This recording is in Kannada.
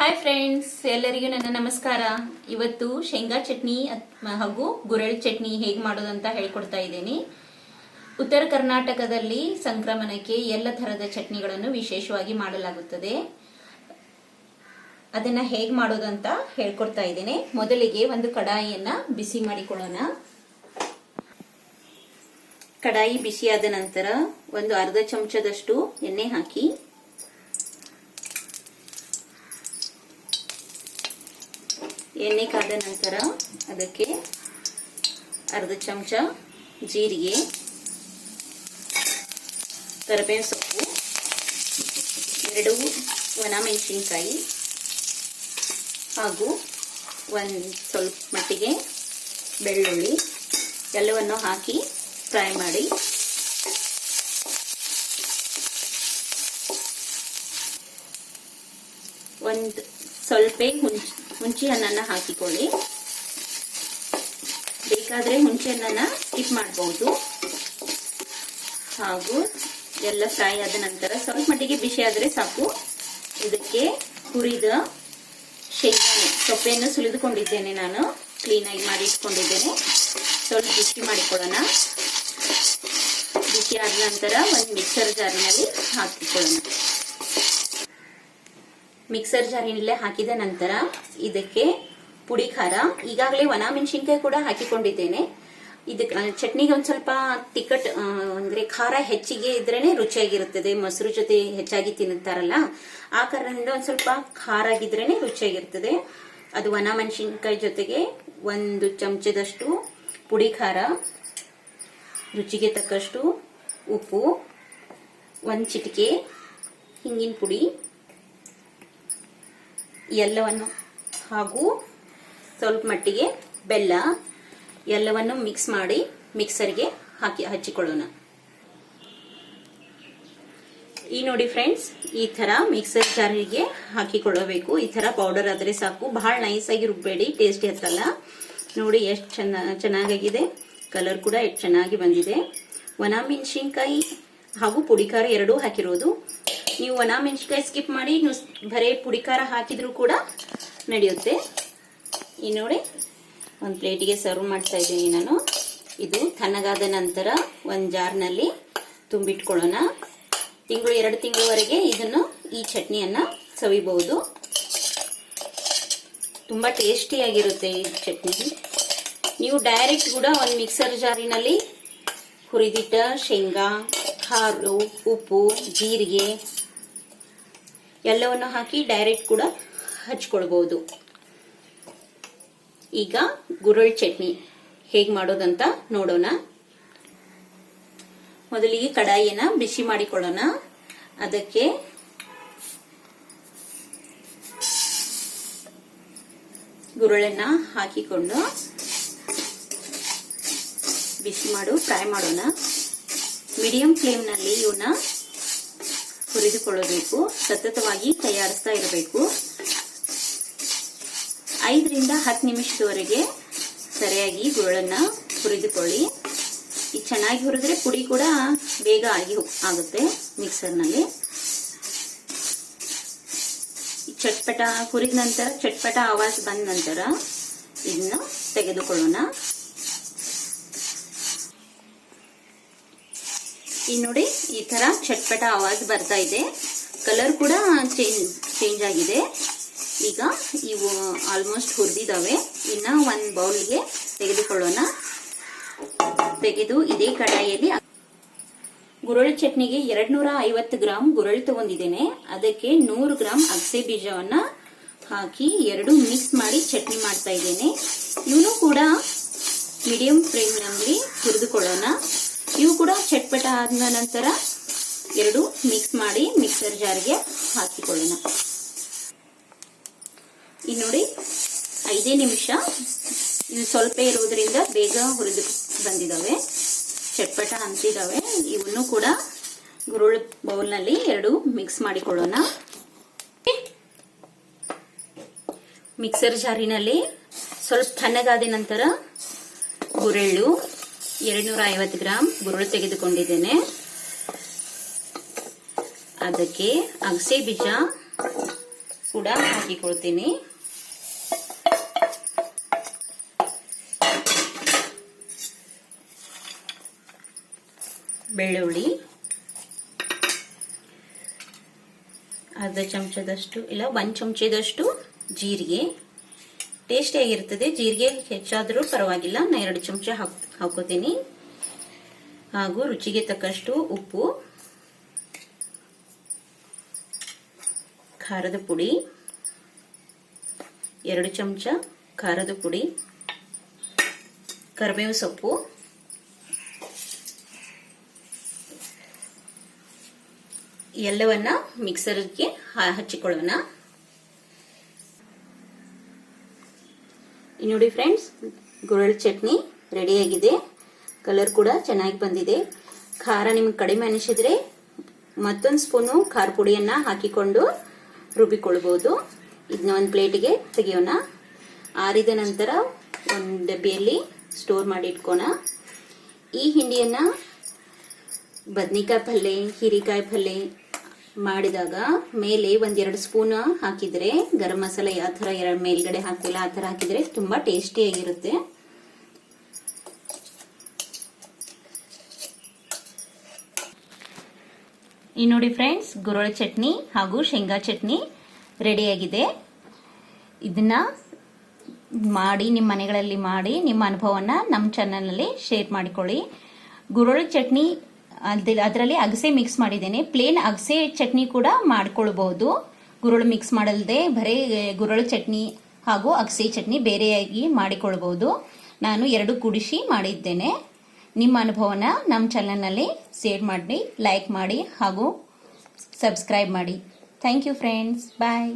ಹಾಯ್ ಫ್ರೆಂಡ್ಸ್ ಎಲ್ಲರಿಗೂ ನನ್ನ ನಮಸ್ಕಾರ. ಇವತ್ತು ಶೇಂಗಾ ಚಟ್ನಿ ಹಾಗೂ ಗುರಳ್ ಚಟ್ನಿ ಹೇಗೆ ಮಾಡೋದಂತ ಹೇಳ್ಕೊಡ್ತಾ ಇದ್ದೀನಿ. ಉತ್ತರ ಕರ್ನಾಟಕದಲ್ಲಿ ಸಂಕ್ರಮಣಕ್ಕೆ ಎಲ್ಲ ಥರದ ಚಟ್ನಿಗಳನ್ನು ವಿಶೇಷವಾಗಿ ಮಾಡಲಾಗುತ್ತದೆ. ಅದನ್ನ ಹೇಗೆ ಮಾಡೋದಂತ ಹೇಳ್ಕೊಡ್ತಾ ಇದ್ದೀನಿ. ಮೊದಲಿಗೆ ಒಂದು ಕಡಾಯಿಯನ್ನ ಬಿಸಿ ಮಾಡಿಕೊಳ್ಳೋಣ. ಕಡಾಯಿ ಬಿಸಿಯಾದ ನಂತರ ಒಂದು ಅರ್ಧ ಚಮಚದಷ್ಟು ಎಣ್ಣೆ ಹಾಕಿ ಎಣ್ಣೆ ಕಾದ ನಂತರ ಅದಕ್ಕೆ ಅರ್ಧ ಚಮಚ ಜೀರಿಗೆ, ಕರಿಬೇವಿನ ಸೊಪ್ಪು, ಎರಡು ಒಣ ಮೆಣಸಿನಕಾಯಿ ಹಾಗೂ ಒಂದು ಸ್ವಲ್ಪ ಮಟ್ಟಿಗೆ ಬೆಳ್ಳುಳ್ಳಿ ಎಲ್ಲವನ್ನು ಹಾಕಿ ಫ್ರೈ ಮಾಡಿ. ಒಂದು ಸ್ವಲ್ಪ ಹುಂಚ್ ಹುಂಚಿ ಹಣ್ಣನ್ನ ಹಾಕಿಕೊಳ್ಳಿ. ಬೇಕಾದ್ರೆ ಹುಂಚಿ ಹಣ್ಣನ್ನ ಸ್ಕಿಪ್ ಮಾಡಬಹುದು ಹಾಗೂ ಎಲ್ಲ ಫ್ರೈ ಆದ ನಂತರ ಸ್ವಲ್ಪ ಮಟ್ಟಿಗೆ ಬಿಸಿ ಆದ್ರೆ ಸಾಕು. ಇದಕ್ಕೆ ಹುರಿದ ಶೇಂಗಾನೆ, ಸೊಪ್ಪೆಯನ್ನು ಸುಲಿದುಕೊಂಡಿದ್ದೇನೆ ನಾನು. ಕ್ಲೀನಾಗಿ ಮಾಡಿ ಇಟ್ಕೊಂಡಿದ್ದೇನೆ. ಸ್ವಲ್ಪ ಬಿಸಿ ಮಾಡಿಕೊಳ್ಳೋಣ. ಬಿಸಿ ಆದ ನಂತರ ಒಂದು ಮಿಕ್ಸರ್ ಜಾರಿನಲ್ಲಿ ಹಾಕಿಕೊಳ್ಳೋಣ. ಮಿಕ್ಸರ್ ಜಾರಿನಲ್ಲೇ ಹಾಕಿದ ನಂತರ ಇದಕ್ಕೆ ಪುಡಿ ಖಾರ ಈಗಾಗಲೇ ಒಣ ಮೆಣಸಿನ್ಕಾಯಿ ಕೂಡ ಹಾಕಿಕೊಂಡಿದ್ದೇನೆ. ಇದಕ್ಕೆ ಚಟ್ನಿಗೆ ಒಂದ್ ಸ್ವಲ್ಪ ಆ, ಅಂದ್ರೆ ಖಾರ ಹೆಚ್ಚಿಗೆ ಇದ್ರೇನೆ ರುಚಿಯಾಗಿರುತ್ತದೆ. ಮೊಸರು ಜೊತೆ ಹೆಚ್ಚಾಗಿ ತಿನ್ನುತ್ತಾರಲ್ಲ ಆ ಕಾರಣದಿಂದ ಒಂದ್ ಸ್ವಲ್ಪ ಖಾರ ಆಗಿದ್ರೇನೆ ರುಚಿಯಾಗಿರ್ತದೆ ಅದು ಒಣ ಮೆಣಸಿನ್ಕಾಯಿ ಜೊತೆಗೆ ಒಂದು ಚಮಚದಷ್ಟು ಪುಡಿ ಖಾರ ರುಚಿಗೆ ತಕ್ಕಷ್ಟು ಉಪ್ಪು ಒಂದು ಚಿಟಿಕೆ ಹಿಂಗಿನ ಪುಡಿ ಎಲ್ಲವನ್ನು ಹಾಗೂ ಸ್ವಲ್ಪ ಮಟ್ಟಿಗೆ ಬೆಲ್ಲ ಎಲ್ಲವನ್ನು ಮಿಕ್ಸ್ ಮಾಡಿ ಮಿಕ್ಸರ್ಗೆ ಹಾಕಿ ಹಚ್ಚಿಕೊಳ್ಳೋಣ. ಈ ನೋಡಿ ಫ್ರೆಂಡ್ಸ್ ಈ ತರ ಮಿಕ್ಸರ್ ಜಾರಿಗೆ ಹಾಕಿಕೊಳ್ಳಬೇಕು. ಈ ತರ ಪೌಡರ್ ಆದ್ರೆ ಸಾಕು. ಬಹಳ ನೈಸ್ ಆಗಿ ರುಬ್ಬೇಡಿ ಟೇಸ್ಟಿ ಹತ್ತಲ್ಲ ನೋಡಿ ಎಷ್ಟು ಚೆನ್ನ, ಚೆನ್ನಾಗಾಗಿದೆ. ಕಲರ್ ಕೂಡ ಎಷ್ಟು ಚೆನ್ನಾಗಿ ಬಂದಿದೆ. ಒಣ ಮೆಣಸಿನ್ಕಾಯಿ ಹಾಗೂ ಪುಡಿಕಾರ ಎರಡೂ ಹಾಕಿರೋದು. ನೀವು ಒಣ ಮೆಣಸಿನ್ಕಾಯಿ ಸ್ಕಿಪ್ ಮಾಡಿ ನೀವು ಬರೇ ಪುಡಿ ಖಾರ ಹಾಕಿದ್ರು ಕೂಡ ನಡೆಯುತ್ತೆ. ಈ ನೋಡಿ, ಒಂದು ಪ್ಲೇಟಿಗೆ ಸರ್ವ್ ಮಾಡ್ತಾ ಇದ್ದೀನಿ ನಾನು. ಇದು ತಣ್ಣಗಾದ ನಂತರ ಒಂದು ಜಾರ್ನಲ್ಲಿ ತುಂಬಿಟ್ಕೊಳ್ಳೋಣ. ತಿಂಗಳು, ಎರಡು ತಿಂಗಳವರೆಗೆ ಇದನ್ನು ಈ ಚಟ್ನಿಯನ್ನ ಸವಿಬಹುದು. ತುಂಬ ಟೇಸ್ಟಿಯಾಗಿರುತ್ತೆ ಈ ಚಟ್ನಿ. ನೀವು ಡೈರೆಕ್ಟ್ ಕೂಡ ಒಂದು ಮಿಕ್ಸರ್ ಜಾರಿನಲ್ಲಿ ಹುರಿದಿಟ್ಟ ಶೇಂಗಾ ಹಾಲು ಉಪ್ಪು, ಜೀರಿಗೆ ಎಲ್ಲವನ್ನು ಹಾಕಿ ಡೈರೆಕ್ಟ್ ಕೂಡ ಹಚ್ಕೊಳ್ಬಹುದು ಈಗ ಗುರುಳ್ ಚಟ್ನಿ ಹೇಗೆ ಮಾಡೋದಂತ ನೋಡೋಣ. ಮೊದಲಿಗೆ ಕಡಾಯಿನ ಬಿಸಿ ಮಾಡಿಕೊಳ್ಳೋಣ. ಅದಕ್ಕೆ ಗುರುಳನ್ನ ಹಾಕಿಕೊಂಡು ಬಿಸಿ ಮಾಡು, ಫ್ರೈ ಮಾಡೋಣ. ಮೀಡಿಯಂ ಫ್ಲೇಮ್ನಲ್ಲಿ ಇವನ್ನ ಹುರಿದುಕೊಳ್ಳಬೇಕು ಸತತವಾಗಿ ತಯಾರಿಸ್ತಾ ಇರಬೇಕು. ಐದರಿಂದ ಹತ್ತು ನಿಮಿಷದವರೆಗೆ ಸರಿಯಾಗಿ ಗುರುಳನ್ನ ಹುರಿದುಕೊಳ್ಳಿ. ಈ ಚೆನ್ನಾಗಿ ಹುರಿದ್ರೆ ಪುಡಿ ಕೂಡ ಬೇಗ ಆಗಿ ಆಗುತ್ತೆ ಮಿಕ್ಸರ್ನಲ್ಲಿ. ಚಟ್ಪಟ ಹುರಿದ ನಂತರ, ಚಟ್ಪಟ ಆವಾಜ್ ಬಂದ ನಂತರ ಇದನ್ನ ತೆಗೆದುಕೊಳ್ಳೋಣ. ಈ ನೋಡಿ ಈ ತರ ಚಟ್ಪಟ ಆವಾಜ್ ಬರ್ತಾ ಇದೆ. ಕಲರ್ ಕೂಡ ಚೇಂಜ್ ಚೇಂಜ್ ಆಗಿದೆ. ಈಗ ಇವು ಆಲ್ಮೋಸ್ಟ್ ಹುರಿದಿದ್ದಾವೆ ಇನ್ನ ಒಂದು ಬೌಲ್ಗೆ ತೆಗೆದುಕೊಳ್ಳೋಣ. ತೆಗೆದು ಇದೇ ಕಡಾಯಲ್ಲಿ ಗುರಳಿ ಚಟ್ನಿಗೆ ಎರಡ್ ನೂರ ಐವತ್ತು ಗ್ರಾಮ್ ಗುರಳಿ ತಗೊಂಡಿದ್ದೇನೆ. ಅದಕ್ಕೆ ನೂರು ಗ್ರಾಮ್ ಅಗಸೆ ಬೀಜವನ್ನ ಹಾಕಿ ಎರಡು ಮಿಕ್ಸ್ ಮಾಡಿ ಚಟ್ನಿ ಮಾಡ್ತಾ ಇದ್ದೇನೆ. ಇವನು ಕೂಡ ಮೀಡಿಯಂ ಫ್ಲೇಮ್ನಲ್ಲಿ ಹುರಿದುಕೊಳ್ಳೋಣ. ಆದ ನಂತರ ಎರಡು ಮಿಕ್ಸ್ ಮಾಡಿ ಮಿಕ್ಸರ್ ಜಾರ್ಗೆ ಹಾಕಿಕೊಳ್ಳೋಣ. ಇನ್ನು ನೋಡಿ ಐದೇ ನಿಮಿಷ. ಇದು ಸ್ವಲ್ಪ ಇರೋದ್ರಿಂದ ಬೇಗ ಹುರಿದು ಬಂದಿದ್ದಾವೆ ಚಟ್ಪಟ ಅಂತಿದ್ದಾವೆ ಇವನ್ನು ಕೂಡ ಗುರುಳ ಬೌಲ್ನಲ್ಲಿ ಎರಡು ಮಿಕ್ಸ್ ಮಾಡಿಕೊಳ್ಳೋಣ. ಮಿಕ್ಸರ್ ಜಾರಿನಲ್ಲಿ ಸ್ವಲ್ಪ ತಣ್ಣಗಾದ ನಂತರ ಗುರೆಳ್ಳು ಎರಡ್ನೂರ ಐವತ್ತು ಗ್ರಾಮ್ ಗುರುಳು ತೆಗೆದುಕೊಂಡಿದ್ದೇನೆ. ಅದಕ್ಕೆ ಅಗಸೆ ಬೀಜ ಕೂಡ ಹಾಕಿಕೊಳ್ತೀನಿ. ಬೆಳ್ಳುಳ್ಳಿ. ಅರ್ಧ ಚಮಚದಷ್ಟು, ಇಲ್ಲ, ಒಂದು ಚಮಚದಷ್ಟು ಜೀರಿಗೆ. ಟೇಸ್ಟಿಯಾಗಿರ್ತದೆ ಜೀರಿಗೆ ಹೆಚ್ಚಾದರೂ ಪರವಾಗಿಲ್ಲ. ನಾನು ಎರಡು ಚಮಚ ಹಾಕ್ ಹಾಕೋತೀನಿ. ಹಾಗೂ ರುಚಿಗೆ ತಕ್ಕಷ್ಟು ಉಪ್ಪು, ಖಾರದ ಪುಡಿ, ಎರಡು ಚಮಚ ಖಾರದ ಪುಡಿ ಕರಿಬೇವು ಸೊಪ್ಪು, ಎಲ್ಲವನ್ನ ಮಿಕ್ಸರ್ಗೆ ಹಚ್ಚಿಕೊಳ್ಳೋಣ. ನೋಡಿ ಫ್ರೆಂಡ್ಸ್ ಗುರಳ್ ಚಟ್ನಿ. ರೆಡಿಯಾಗಿದೆ. ಕಲರ್ ಕೂಡ ಚೆನ್ನಾಗಿ ಬಂದಿದೆ. ಖಾರ ನಿಮ್ಗೆ ಕಡಿಮೆ ಅನಿಸಿದ್ರೆ ಮತ್ತೊಂದು ಸ್ಪೂನು ಖಾರ ಪುಡಿಯನ್ನ ಹಾಕಿಕೊಂಡು ರುಬ್ಬಿಕೊಳ್ಬೋದು. ಇದನ್ನ ಒಂದು ಪ್ಲೇಟಿಗೆ ತೆಗೆಯೋಣ. ಆರಿದ ನಂತರ ಒಂದು ಡಬ್ಬಿಯಲ್ಲಿ ಸ್ಟೋರ್ ಮಾಡಿ ಇಟ್ಕೋಣ. ಈ ಹಿಂಡಿಯನ್ನ ಬದ್ನಿಕಾಯಿ ಪಲ್ಯ ಹೀರಿಕಾಯಿ ಪಲ್ಯ ಮಾಡಿದಾಗ ಮೇಲೆ ಒಂದೆರಡು ಸ್ಪೂನ್ ಹಾಕಿದರೆ ಗರಂ ಮಸಾಲೆ ಯಾವ ಥರ ಎರಡು ಮೇಲ್ಗಡೆ ಹಾಕಿಲ್ಲ ಆ ಥರ ಹಾಕಿದರೆ ತುಂಬ ಟೇಸ್ಟಿಯಾಗಿರುತ್ತೆ ಈ ನೋಡಿ ಫ್ರೆಂಡ್ಸ್ ಗುರೊಳ ಚಟ್ನಿ ಹಾಗೂ ಶೇಂಗಾ ಚಟ್ನಿ ರೆಡಿಯಾಗಿದೆ ಇದನ್ನ ಮಾಡಿ ನಿಮ್ಮ ಮನೆಗಳಲ್ಲಿ ಮಾಡಿ ನಿಮ್ಮ ಅನುಭವವನ್ನ ನಮ್ಮ ಚಾನಲ್ನಲ್ಲಿ ಶೇರ್ ಮಾಡಿಕೊಳ್ಳಿ. ಗುರುಳ ಚಟ್ನಿ ಅದರಲ್ಲಿ ಅಗಸೆ ಮಿಕ್ಸ್ ಮಾಡಿದ್ದೇನೆ. ಪ್ಲೇನ್ ಅಗಸೆ ಚಟ್ನಿ ಕೂಡ ಮಾಡ್ಕೊಳ್ಬಹುದು. ಗುರುಳು ಮಿಕ್ಸ್ ಮಾಡಲ್ದೆ ಬರೀ ಗುರುಳು ಚಟ್ನಿ ಹಾಗೂ ಅಗಸೆ ಚಟ್ನಿ ಬೇರೆಯಾಗಿ ಮಾಡಿಕೊಳ್ಬಹುದು. ನಾನು ಎರಡು ಕುಡಿಸಿ ಮಾಡಿದ್ದೇನೆ. ನಿಮ್ಮ ಅನುಭವನ ನಮ್ಮ ಚಾನಲ್ನಲ್ಲಿ ಶೇರ್ ಮಾಡಿ ಲೈಕ್ ಮಾಡಿ ಹಾಗೂ ಸಬ್ಸ್ಕ್ರೈಬ್ ಮಾಡಿ. Thank you friends bye